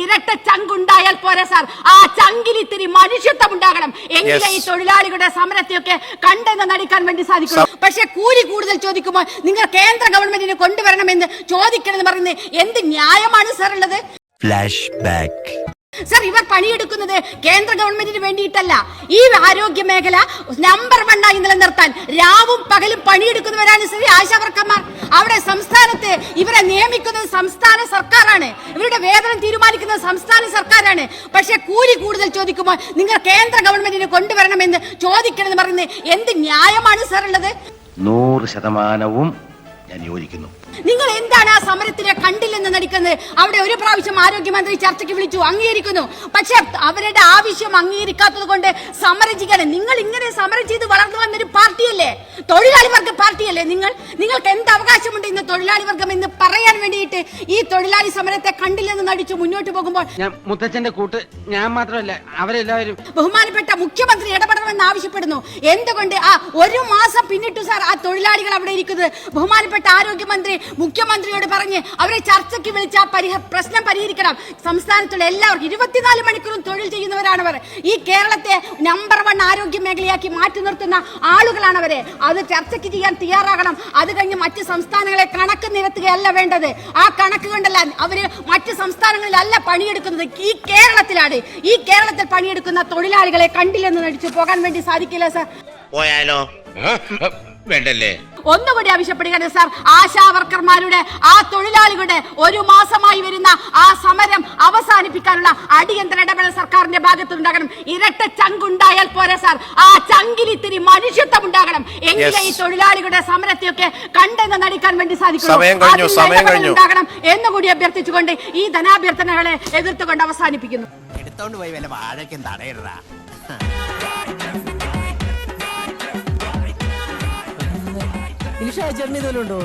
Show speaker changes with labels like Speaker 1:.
Speaker 1: ഇരട്ട ചങ്കുണ്ടായാൽ പോരെ സാർ. ആ ചങ്കിൽ ഇത്തിരി മനുഷ്യത്വം ഉണ്ടാകണം എങ്കിലേ ഈ തൊഴിലാളികളുടെ സമരത്തെയൊക്കെ കണ്ടെന്ന് നടിക്കാൻ വേണ്ടി സാധിക്കും പക്ഷെ കൂലി കൂടുതൽ ചോദിക്കുമ്പോൾ നിങ്ങൾ കേന്ദ്ര ഗവൺമെന്റിനെ കൊണ്ടുവരണമെന്ന് ചോദിക്കണമെന്ന് പറയുന്നത് എന്ത് ന്യായമാണ് സാർ ഉള്ളത്?
Speaker 2: ഫ്ലാഷ് ബാക്ക്
Speaker 1: സർ പണിയെടുക്കുന്നത് കേന്ദ്ര ഗവൺമെന്റിന് വേണ്ടിയിട്ടല്ല. ഈ ആരോഗ്യ മേഖല നമ്പർ വണ്ണായി നിലനിർത്താൻ രാവും പകലും പണിയെടുക്കുന്നവരാണ് ശ്രീ ആശാവർക്കന്മാർ അവിടെ സംസ്ഥാനത്ത് ഇവരെ നിയമിക്കുന്നത് സംസ്ഥാന സർക്കാരാണ്. ഇവരുടെ വേതനം തീരുമാനിക്കുന്നത് സംസ്ഥാന സർക്കാരാണ്. പക്ഷെ കൂലി കൂടുതൽ ചോദിക്കുമ്പോൾ നിങ്ങൾ കേന്ദ്ര ഗവൺമെന്റിന് കൊണ്ടുവരണമെന്ന് ചോദിക്കണമെന്ന് പറയുന്നത് എന്ത് ന്യായമാണ് സർ ഉള്ളത്?
Speaker 3: നൂറ് ശതമാനവും ഞാൻ യോജിക്കുന്നു.
Speaker 1: നിങ്ങൾ എന്താണ് ആ സമരത്തിനെ കണ്ടില്ലെന്ന് നടിക്കുന്നത്? അവിടെ ഒരു പ്രാവശ്യം ആരോഗ്യമന്ത്രി ചർച്ചയ്ക്ക് വിളിച്ചു അംഗീകരിക്കുന്നു. പക്ഷെ അവരുടെ ആവശ്യം അംഗീകരിക്കാത്തത് കൊണ്ട് സമരം ചെയ്യാണ് നിങ്ങൾ ഇങ്ങനെ സമരം ചെയ്ത് വളർന്നു വന്നൊരു പാർട്ടിയല്ലേ? തൊഴിലാളി വർഗ പാർട്ടിയല്ലേ നിങ്ങൾ? നിങ്ങൾക്ക് എന്ത് അവകാശമുണ്ട് ഇന്ന് തൊഴിലാളി വർഗം എന്ന് പറയാൻ വേണ്ടിയിട്ട് ഈ തൊഴിലാളി സമരത്തെ കണ്ടില്ലെന്ന് നടിച്ചു മുന്നോട്ട് പോകുമ്പോൾ?
Speaker 4: മുത്തച്ഛന്റെ കൂട്ട് ഞാൻ മാത്രമല്ല അവരെല്ലാവരും.
Speaker 1: ബഹുമാനപ്പെട്ട മുഖ്യമന്ത്രി ഇടപെടണമെന്ന് ആവശ്യപ്പെടുന്നു. എന്തുകൊണ്ട്? ആ ഒരു മാസം പിന്നിട്ടു സാർ ആ തൊഴിലാളികൾ അവിടെ ഇരിക്കുന്നത്. ബഹുമാനപ്പെട്ട ആരോഗ്യമന്ത്രി മുഖ്യമന്ത്രിയോട് പറഞ്ഞ് അവരെ ചർച്ചയ്ക്ക് വിളിച്ച ആ പരിഹ പ്രശ്നം പരിഹരിക്കണം. സംസ്ഥാനത്തുള്ള എല്ലാവർക്കും ഇരുപത്തിനാല് മണിക്കൂറും തൊഴിൽ ചെയ്യുന്നവരാണ് അവർ ഈ കേരളത്തെ നമ്പർ വൺ ആരോഗ്യ മേഖലയാക്കി മാറ്റി നിർത്തുന്ന ആളുകളാണ് അവരെ അത് ചർച്ചയ്ക്ക് ചെയ്യാൻ തയ്യാറാകണം. അത് കഴിഞ്ഞ് മറ്റ് സംസ്ഥാനങ്ങളെ കണക്ക് നിരത്തുകയല്ല വേണ്ടത്. ആ കണക്ക് കൊണ്ടല്ല അവർ മറ്റ് സംസ്ഥാനങ്ങളിലല്ല പണിയെടുക്കുന്നത്. ഈ കേരളത്തിലാണ്. ഈ കേരളത്തിൽ പണിയെടുക്കുന്ന തൊഴിലാളികളെ കണ്ടില്ലെന്ന് നടിച്ചു പോകാൻ വേണ്ടി സാധിക്കില്ല സർ.
Speaker 5: പോയാലോ? വേണ്ടല്ലേ?
Speaker 1: ഒന്നുകൂടി ആവശ്യപ്പെടുകയാണ് സാർ. ആശാ വർക്കർമാരുടെ ആ തൊഴിലാളികളുടെ ഒരു മാസമായി വരുന്ന ആ സമരം അവസാനിപ്പിക്കാനുള്ള അടിയന്തര ഇടപെടൽ സർക്കാരിന്റെ ഭാഗത്തുണ്ടാകണം ഇരട്ട ചങ്കുണ്ടായാൽ പോരെ സാർ. ആ ചങ്കിൽ ഇത്തിരി മനുഷ്യത്വം ഉണ്ടാകണം എങ്കിലേ ഈ. തൊഴിലാളികളുടെ സമരത്തെയൊക്കെ കണ്ടെന്ന് നടിക്കാൻ വേണ്ടി സാധിക്കും
Speaker 5: സമയം കഴിഞ്ഞു, സമയം കഴിഞ്ഞു.
Speaker 1: ഉണ്ടാകണം എന്നുകൂടി അഭ്യർത്ഥിച്ചുകൊണ്ട് ഈ ധനാഭ്യർത്ഥനകളെ എതിർത്തുകൊണ്ട് അവസാനിപ്പിക്കുന്നു.
Speaker 6: എടുത്തോണ്ട് പോയി വല്ല വാഴയ്ക്കും തടയിടാ
Speaker 7: ഇതുവല്ലോ ഉണ്ടോ?